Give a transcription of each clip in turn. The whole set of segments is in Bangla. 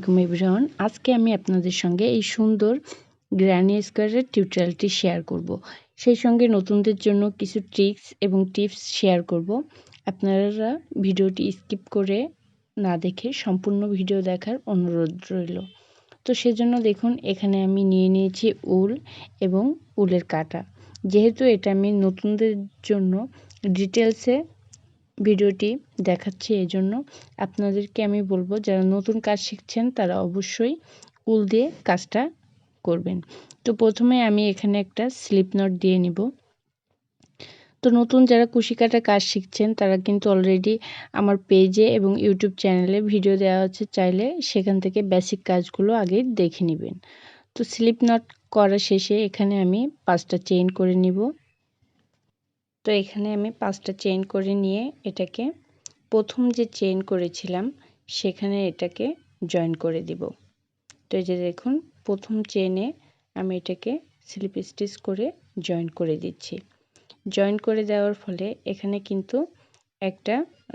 আসসালামাইকুম এভরিওয়ান আজকে আমি আপনাদের সঙ্গে এই সুন্দর গ্র্যানি স্কোয়ারের টিউটোরিয়ালটি শেয়ার করব। সেই সঙ্গে নতুনদের জন্য কিছু ট্রিক্স এবং টিপস শেয়ার করব। আপনারা ভিডিওটি স্কিপ করে না দেখে সম্পূর্ণ ভিডিও দেখার অনুরোধ রইল তো সেজন্য দেখুন, এখানে আমি নিয়ে নিয়েছি উল এবং উলের কাটা যেহেতু এটা আমি নতুনদের জন্য ডিটেলসে ভিডিওটি দেখাচ্ছি এই জন্য। আপনাদেরকে আমি বলব, যারা নতুন কাজ শিখছেন, তারা অবশ্যই উল দিয়ে কাজটা করবেন। তো প্রথমে আমি এখানে একটা স্লিপ নট দিয়ে নিব। তো নতুন যারা কুশি কাটা কাজ শিখছেন, তারা কিন্তু অলরেডি আমার পেজে এবং ইউটিউব চ্যানেলে ভিডিও দেওয়া হচ্ছে, চাইলে সেখান থেকে বেসিক কাজগুলো আগে দেখে নেবেন। তো স্লিপ নট করা শেষে এখানে আমি পাঁচটা চেইন করে নিব। তো এখানে আমি পাঁচটা চেইন করে নিয়ে এটাকে প্রথম যে চেইন করেছিলাম, সেখানে এটাকে জয়েন করে দিব। তো এই যে দেখুন, প্রথম চেনে আমি এটাকে স্লিপ স্টিচ করে জয়েন করে দিচ্ছি। জয়েন করে দেওয়ার ফলে এখানে কিন্তু একটা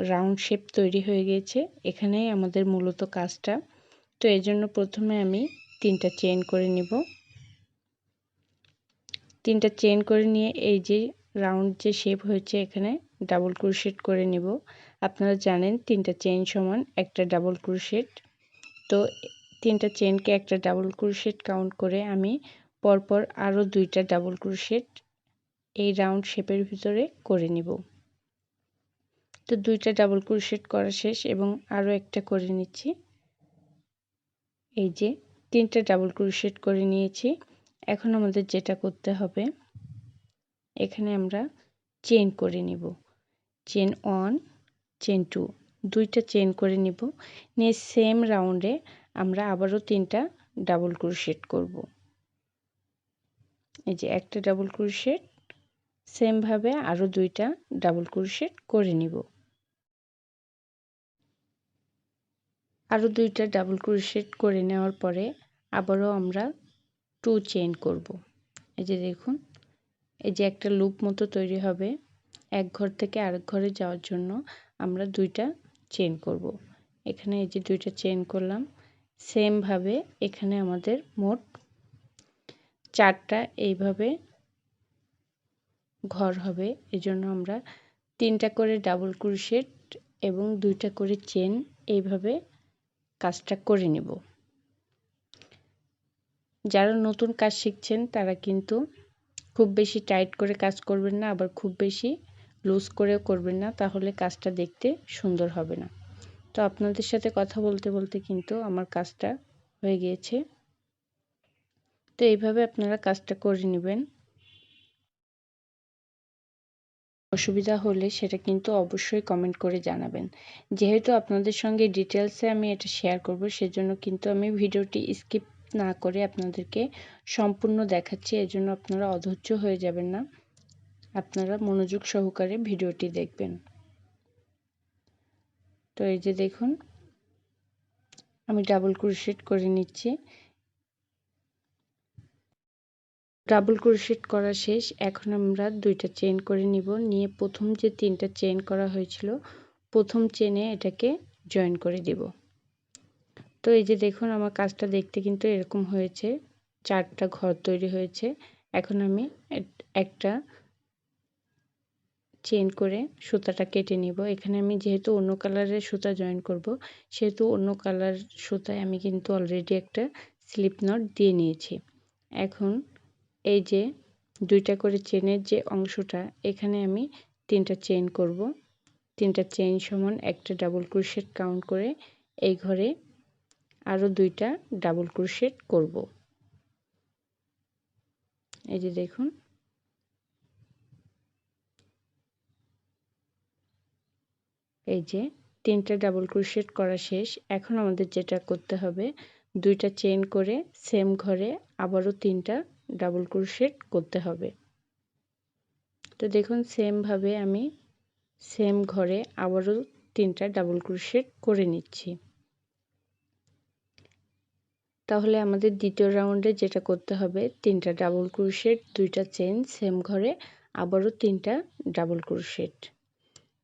রাউন্ড শেপ তৈরি হয়ে গিয়েছে। এখানেই আমাদের মূলত কাজটা। তো এই জন্য প্রথমে আমি তিনটা চেন করে নিব। তিনটা চেন করে নিয়ে এই যে রাউন্ড যে শেপ হয়েছে এখানে ডাবল ক্রুশেট করে নিব। আপনারা জানেন তিনটা চেন সমান, একটা ডাবল ক্রুশেট তো তিনটা চেনকে একটা ডাবল ক্রুশেট কাউন্ট করে আমি পরপর আরও দুইটা ডাবল ক্রুশেট এই রাউন্ড শেপের ভিতরে করে নিব। তো দুইটা ডাবল ক্রুশেট করা শেষ এবং আরও একটা করে নিচ্ছি। এই যে তিনটা ডাবল ক্রুশেট করে নিয়েছি। এখন আমাদের যেটা করতে হবে এখানে আমরা চেন করে নিব। চেন ওয়ান চেন টু দুইটা চেন করে নিব। নিয়ে সেম রাউন্ডে আমরা আবারও তিনটা ডাবল ক্রোশেট করব। এই যে একটা ডাবল ক্রোশেট সেমভাবে আরও দুইটা ডাবল ক্রোশেট করে নিব। আরও দুইটা ডাবল ক্রোশেট করে নেওয়ার পরে আবারও আমরা টু চেন করব। এই যে দেখুন এই যে একটা লুপ মতো তৈরি হবে এক ঘর থেকে আরেক ঘরে যাওয়ার জন্য আমরা দুইটা চেন করব। এখানে এই যে দুইটা চেন করলাম সেমভাবে এখানে আমাদের মোট চারটা এইভাবে ঘর হবে এজন্য আমরা তিনটা করে ডাবল ক্রুশেট এবং দুইটা করে চেন এইভাবে কাজটা করে নেব যারা নতুন কাজ শিখছেন তারা কিন্তু খুব বেশি টাইট করে কাজ করবেন না, আবার খুব বেশি লুজ করেও করবেন না, তাহলে কাজটা দেখতে সুন্দর হবে না। তো আপনাদের সাথে কথা বলতে বলতে কিন্তু আমার কাজটা হয়ে গিয়েছে। তো এইভাবে আপনারা কাজটা করে নেবেন। অসুবিধা হলে সেটা কিন্তু অবশ্যই কমেন্ট করে জানাবেন। যেহেতু আপনাদের সঙ্গে ডিটেলসে আমি এটা শেয়ার করব, সেজন্য কিন্তু আমি ভিডিওটি স্কিপ না করে আপনাদেরকে সম্পূর্ণ দেখাচ্ছি এজন্য আপনারা অধৈর্য হয়ে যাবেন না। আপনারা মনোযোগ সহকারে ভিডিওটি দেখবেন। তো এই যে দেখুন, আমি ডাবল ক্রোশেট করে নিচ্ছি। ডাবল ক্রোশেট করা শেষ। এখন আমরা দুইটা চেন করে নিব। নিয়ে প্রথম যে তিনটা চেন করা হয়েছিল, প্রথম চেনে এটাকে জয়েন করে দিব। তো এই যে দেখুন, আমার কাজটা দেখতে কিন্তু এরকম হয়েছে। চারটা ঘর তৈরি হয়েছে। এখন আমি একটা চেন করে সুতাটা কেটে নিব। এখানে আমি যেহেতু অন্য কালারের সুতা জয়েন করব, সেহেতু অন্য কালার সুতায় আমি কিন্তু অলরেডি একটা স্লিপ নট দিয়ে নিয়েছি। এখন এই যে দুইটা করে চেনের যে অংশটা, এখানে আমি তিনটা চেন করব। তিনটা চেন সমান একটা ডাবল ক্রোশেট কাউন্ট করে এই ঘরে আরও দুইটা ডাবল ক্রোশেট করব। এই যে দেখুন। এই যে তিনটা ডাবল ক্রোশেট করা শেষ। এখন আমাদের যেটা করতে হবে, দুইটা চেন করে সেম ঘরে আবারও তিনটা ডাবল ক্রোশেট করতে হবে। তো দেখুন সেমভাবে আমি সেম ঘরে আবারও তিনটা ডাবল ক্রোশেট করে নিচ্ছি। তাহলে আমাদের দ্বিতীয় রাউন্ডে যেটা করতে হবে, তিনটা ডাবল ক্রুশেট দুইটা চেন সেম ঘরে, আবারও তিনটা ডাবল ক্রুশেট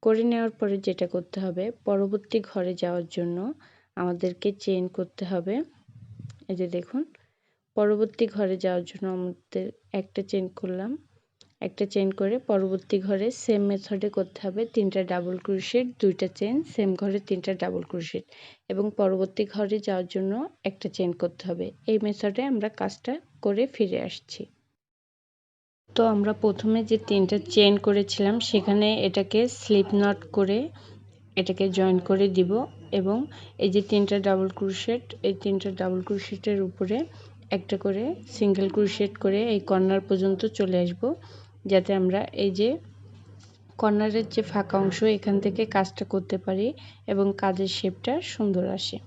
করে নেওয়ার পরে যেটা করতে হবে, পরবর্তী ঘরে যাওয়ার জন্য আমাদেরকে চেন করতে হবে। এই যে দেখুন, পরবর্তী ঘরে যাওয়ার জন্য আমাদের একটা চেন করলাম। একটা চেন করে পরবর্তী ঘরে সেম মেথডে করতে হবে। তিনটা ডাবল ক্রুশেট দুইটা চেন সেম ঘরে তিনটা ডাবল ক্রুশেট এবং পরবর্তী ঘরে যাওয়ার জন্য একটা চেন করতে হবে। এই মেথডে আমরা কাজটা করে ফিরে আসছি। তো আমরা প্রথমে যে তিনটা চেন করেছিলাম, সেখানে এটাকে স্লিপ নট করে এটাকে জয়েন করে দিব এবং এই যে তিনটা ডাবল ক্রুশেট এই তিনটা ডাবল ক্রুশেটের উপরে একটা করে সিঙ্গেল ক্রুশেট করে এই কর্নার পর্যন্ত চলে আসব। যাতে আমরা এই যে কর্নারের যে ফাঁকা অংশ, এখান থেকে কাজটা করতে পারি এবং কাজের শেপটা সুন্দর আসে।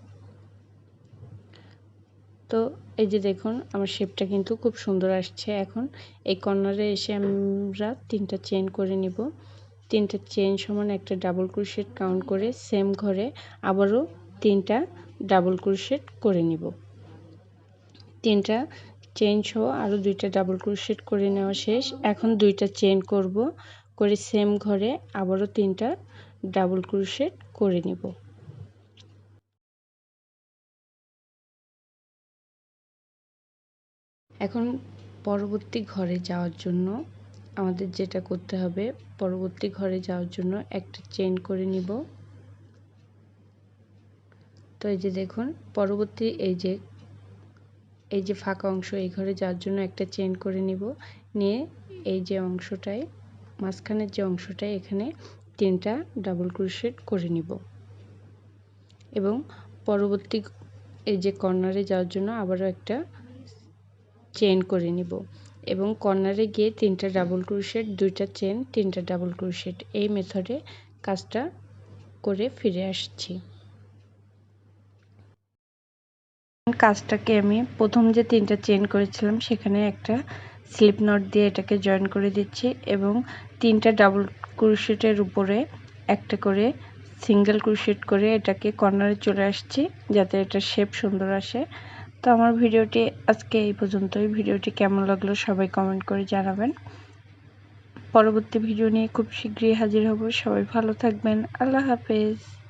তো এই যে দেখুন, আমার শেপটা কিন্তু খুব সুন্দর আসছে এখন। এই কর্নারে এসে আমরা তিনটা চেন করে নিব। তিনটা চেন সমান একটা ডাবল ক্রুশেট কাউন্ট করে সেম ঘরে আবারও তিনটা ডাবল ক্রুশেট করে নিব। তিনটা চেন সহ আরও দুইটা ডাবল ক্রুশেট করে নেওয়া শেষ। এখন দুইটা চেন করব, করে সেম ঘরে আবারও তিনটা ডাবল ক্রুশেট করে নিব। এখন পরবর্তী ঘরে যাওয়ার জন্য আমাদের যেটা করতে হবে, পরবর্তী ঘরে যাওয়ার জন্য একটা চেন করে নিব। তো এই যে দেখুন, পরবর্তী এই যে এই যে ফাঁকা অংশ এই ঘরে যাওয়ার জন্য একটা চেন করে নিব। নিয়ে এই যে অংশটায়, মাঝখানের যে অংশটায় এখানে তিনটা ডাবল ক্রোশেট করে নিব। এবং পরবর্তী এই যে কর্নারে যাওয়ার জন্য আবারও একটা চেন করে নিব। এবং কর্নারে গিয়ে তিনটা ডাবল ক্রোশেট দুইটা চেন তিনটা ডাবল ক্রোশেট এই মেথডে কাজটা করে ফিরে আসছি। কাজটাকে আমি প্রথম যে তিনটা চেন করেছিলাম, সেখানে একটা স্লিপ নট দিয়ে এটাকে জয়েন করে দিচ্ছি এবং তিনটা ডাবল ক্রুশেটের উপরে একটা করে সিঙ্গেল ক্রুশেট করে এটাকে কর্নারে চলে আসছি যাতে এটা শেপ সুন্দর আসে। তো আমার ভিডিওটি আজকে এই পর্যন্তই। ভিডিওটি কেমন লাগল সবাই কমেন্ট করে জানাবেন। পরবর্তী ভিডিও নিয়ে খুব শীঘ্রই হাজির হব। সবাই ভালো থাকবেন। আল্লাহ হাফেজ।